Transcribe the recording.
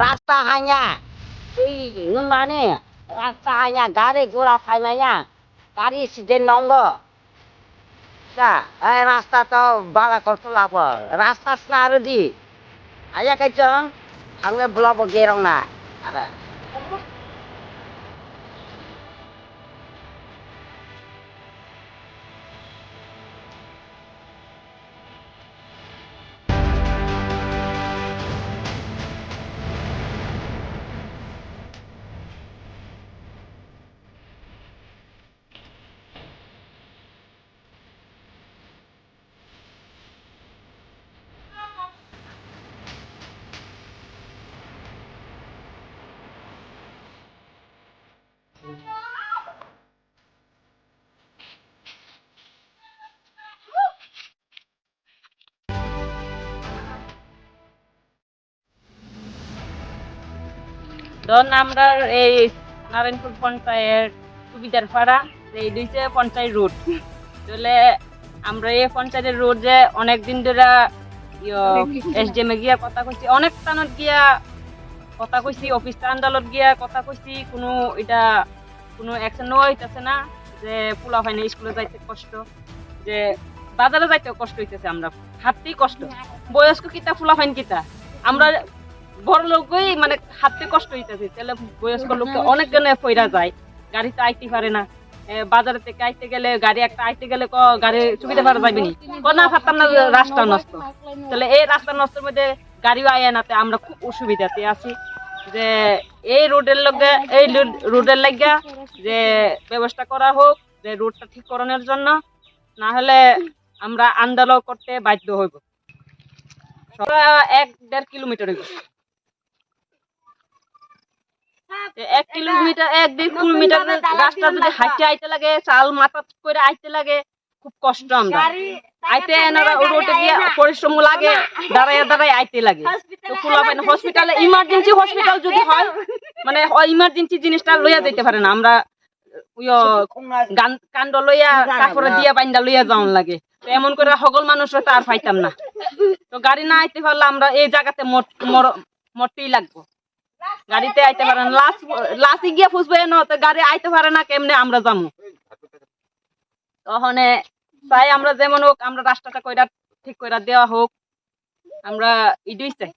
রাস্তা হাইয়া এই মানে রাস্তা হাইয়া গাড়ি ঘোড়া ফাইমাইয়া গাড়ি সিদ্ধের নঙ্গ এই রাস্তা তো বালা করতো লাভ রাস্তা আর দি আয়া কাইচং থাংলে ব্লব গেরং না আরে ধরুন আমরা এই নারায়ণপুর পঞ্চায়েত সুবিধার পাড়া, এই দুইটা পঞ্চায়েত রোড। তাহলে আমরা এই পঞ্চায়েতের রোড যে অনেক দিন ধরে এসডিএম এ গিয়া কথা কইছি, অনেক স্থানত গিয়া কথা কইছি, অফিস আন্দালত গিয়া কথা কইছি, কোনো এটা, কোনো অ্যাকশন নেওয়া হইতেছে না, যে পোলা হয় না স্কুলে যাইতে কষ্ট, যে বাজারে যাইতে কষ্ট হইতেছে, আমরা হাঁটতেই কষ্ট। বয়স্ক কিতা ফুলা ফাইন কিতা? আমরা বড় লোকই মানে কষ্ট তাহলে বয়স্ক লোক তো অনেক ফইরা যায়। গাড়িতে আইতে পারে না। বাজার থেকে আইতে গেলে গাড়ি একটা আইতে গেলে ক গাড়ি সুবিধা নি? রাস্তা নষ্ট। তাহলে এই রাস্তা নষ্টের মধ্যে গাড়িও আয় নাতে আমরা খুব অসুবিধাতে আছি। যে এই রোডের লগে, এই রোডের লাগিয়া যে ব্যবস্থা করা হোক, যে রোডটা ঠিক করানোর জন্য, না হলে আমরা আন্দোলন করতে বাধ্য হইব। এক দেড় কিলোমিটার হইব তো এক কিলোমিটার এক দেড় কিলোমিটার রাস্তা যদি হাঁটতে আইতে লাগে চাল মাথা করে আইতে লাগে খুব কষ্ট আমরা। আইতে এনারা রোডে গিয়ে পরিশ্রম লাগে দাঁড়ায় দাঁড়ায় আইতে লাগে। তো খোলা হসপিটালে ইমার্জেন্সি হসপিটাল যদি হয় মানে ইমার্জেন্সি জিনিসটা লইয়া যাইতে পারে না। আমরা কান্ড লইয়া কাপড়ে দিয়া বাইন্দা লইয়া যাওন লাগে। তো এমন করে সকল মানুষরা তো আর পাইতাম না। তো গাড়ি না আইতে পারলে আমরা এই জায়গাতে মর- মর- মরতেই লাগবো। গাড়িতে আইতে পারে না। লাশ গিয়া ফুসবে না, তো গাড়ি আইতে পারে না, কেমনে আমরা যাব তখন তাই আমরা যেমন হোক, আমরা রাস্তাটা কইরা ঠিক কইরা দেওয়া হোক। আমরা ইডুই চাই